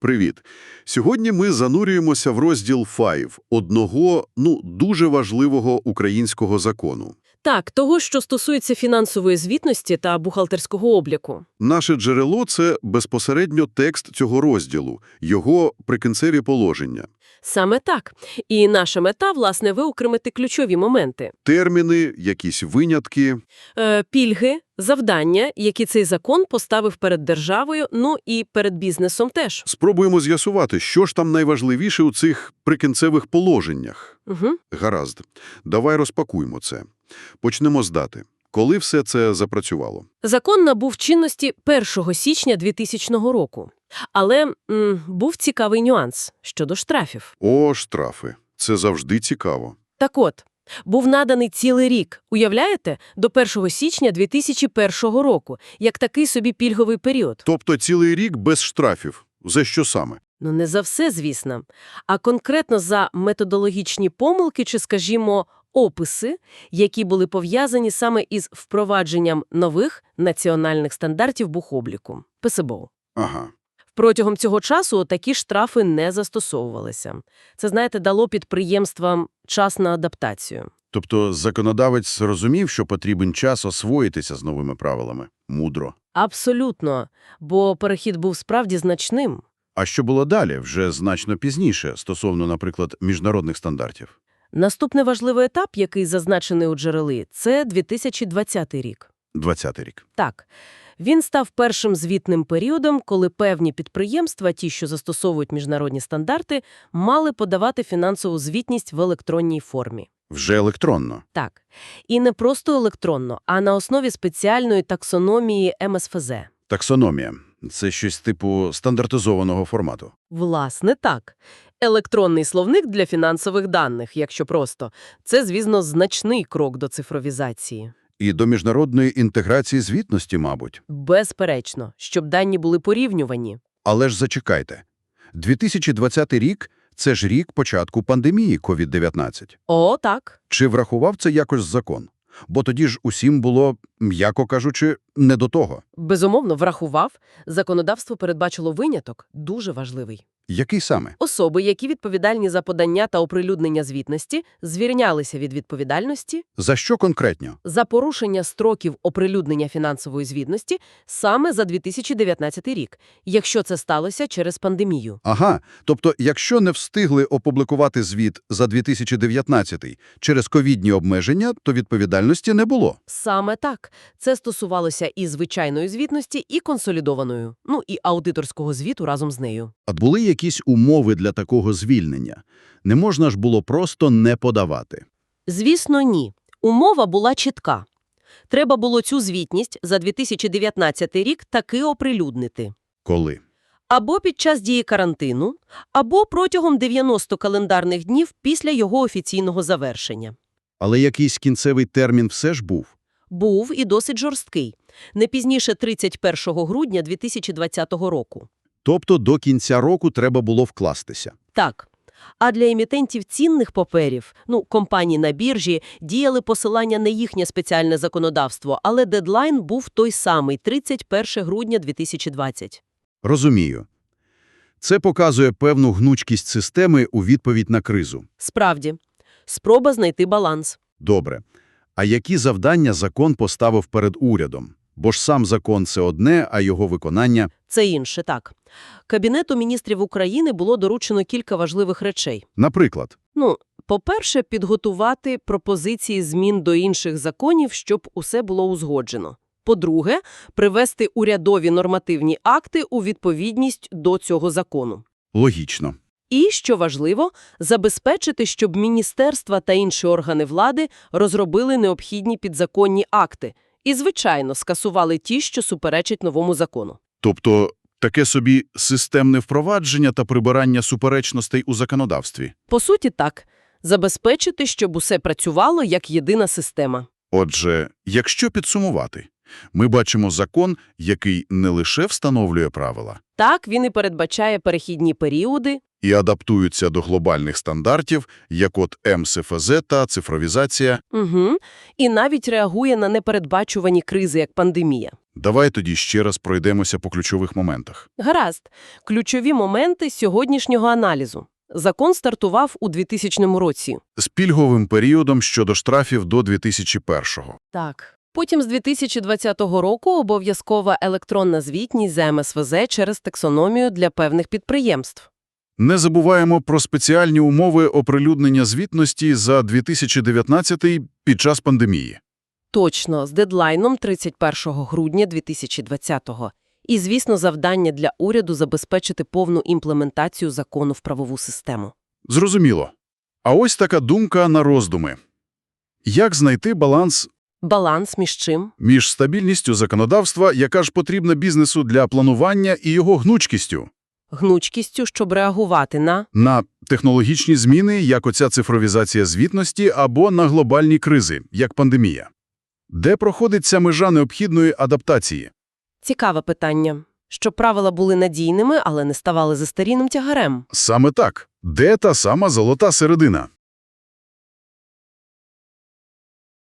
Привіт. Сьогодні ми занурюємося в розділ 5 одного, ну, дуже важливого українського закону. Так, того, що стосується фінансової звітності та бухгалтерського обліку. Наше джерело – це безпосередньо текст цього розділу, його прикінцеві положення. Саме так. І наша мета, власне, виокремити ключові моменти. Терміни, якісь винятки. Е, пільги, завдання, які цей закон поставив перед державою, ну і перед бізнесом теж. Спробуємо з'ясувати, що ж там найважливіше у цих прикінцевих положеннях. Угу. Гаразд. Давай розпакуємо це. Почнемо з дати. Коли все це запрацювало? Закон набув чинності 1 січня 2000 року. Але м, був цікавий нюанс щодо штрафів. О, штрафи. Це завжди цікаво. Так от, був наданий цілий рік, уявляєте, до 1 січня 2001 року, як такий собі пільговий період. Тобто цілий рік без штрафів. За що саме? Ну, не за все, звісно, а конкретно за методологічні помилки чи, скажімо, описи, які були пов'язані саме із впровадженням нових національних стандартів бухобліку – ПСБО. Ага. Протягом цього часу такі штрафи не застосовувалися. Це, знаєте, дало підприємствам час на адаптацію. Тобто законодавець розумів, що потрібен час освоїтися з новими правилами. Мудро. Абсолютно, бо перехід був справді значним. А що було далі, вже значно пізніше, стосовно, наприклад, міжнародних стандартів? Наступний важливий етап, який зазначений у джерелі, це 2020 рік. 20-й рік. Так, він став першим звітним періодом, коли певні підприємства, ті, що застосовують міжнародні стандарти, мали подавати фінансову звітність в електронній формі. Вже електронно. Так. І не просто електронно, а на основі спеціальної таксономії МСФЗ. Таксономія – це щось типу стандартизованого формату. Власне, так. Електронний словник для фінансових даних, якщо просто. Це, звісно, значний крок до цифровізації. І до міжнародної інтеграції звітності, мабуть. Безперечно, щоб дані були порівнювані. Але ж зачекайте. 2020 рік – це ж рік початку пандемії COVID-19. О, так. Чи врахував це якось закон? Бо тоді ж усім було, м'яко кажучи, не до того. Безумовно, врахував. Законодавство передбачило виняток, дуже важливий. Який саме? Особи, які відповідальні за подання та оприлюднення звітності, звільнялися від відповідальності За що конкретно? за порушення строків оприлюднення фінансової звітності саме за 2019 рік, якщо це сталося через пандемію. Ага, тобто, якщо не встигли опублікувати звіт за 2019 через ковідні обмеження, то відповідальності не було. Саме так. Це стосувалося і звичайної звітності, і консолідованої, ну і аудиторського звіту разом з нею. А були якісь умови для такого звільнення? Не можна ж було просто не подавати. Звісно, ні. Умова була чітка. Треба було цю звітність за 2019 рік таки оприлюднити. Коли? Або під час дії карантину, або протягом 90 календарних днів після його офіційного завершення. Але якийсь кінцевий термін все ж був. Був і досить жорсткий. Не пізніше 31 грудня 2020 року. Тобто до кінця року треба було вкластися. Так. А для емітентів цінних паперів, ну, компаній на біржі, діяли посилання на їхнє спеціальне законодавство, але дедлайн був той самий – 31 грудня 2020. Розумію. Це показує певну гнучкість системи у відповідь на кризу. Справді, спроба знайти баланс. Добре. А які завдання закон поставив перед урядом? Бо ж сам закон – це одне, а його виконання Це інше, так. Кабінету міністрів України було доручено кілька важливих речей. – наприклад. Ну, по-перше, підготувати пропозиції змін до інших законів, щоб усе було узгоджено. По-друге, привести урядові нормативні акти у відповідність до цього закону. Логічно. І, що важливо, забезпечити, щоб міністерства та інші органи влади розробили необхідні підзаконні акти і, звичайно, скасували ті, що суперечать новому закону. Тобто таке собі системне впровадження та прибирання суперечностей у законодавстві. По суті, так. Забезпечити, щоб усе працювало як єдина система. Отже, якщо підсумувати, ми бачимо закон, який не лише встановлює правила Так, він і передбачає перехідні періоди, і адаптується до глобальних стандартів, як от МСФЗ та цифровізація, угу, і навіть реагує на непередбачувані кризи, як пандемія. Давай тоді ще раз пройдемося по ключових моментах. Гаразд. Ключові моменти сьогоднішнього аналізу. Закон стартував у 2000 році. З пільговим періодом щодо штрафів до 2001-го. Так. Потім з 2020 року обов'язкова електронна звітність за МСВЗ через таксономію для певних підприємств. Не забуваємо про спеціальні умови оприлюднення звітності за 2019 під час пандемії. Точно, з дедлайном 31 грудня 2020-го. І, звісно, завдання для уряду забезпечити повну імплементацію закону в правову систему. Зрозуміло. А ось така думка на роздуми. Як знайти баланс Баланс між чим? між стабільністю законодавства, яка ж потрібна бізнесу для планування, і його гнучкістю? Гнучкістю, щоб реагувати на... На технологічні зміни, як оця цифровізація звітності, або на глобальні кризи, як пандемія. Де проходить ця межа необхідної адаптації? Цікаве питання. Щоб правила були надійними, але не ставали застарінним тягарем. Саме так. Де та сама золота середина?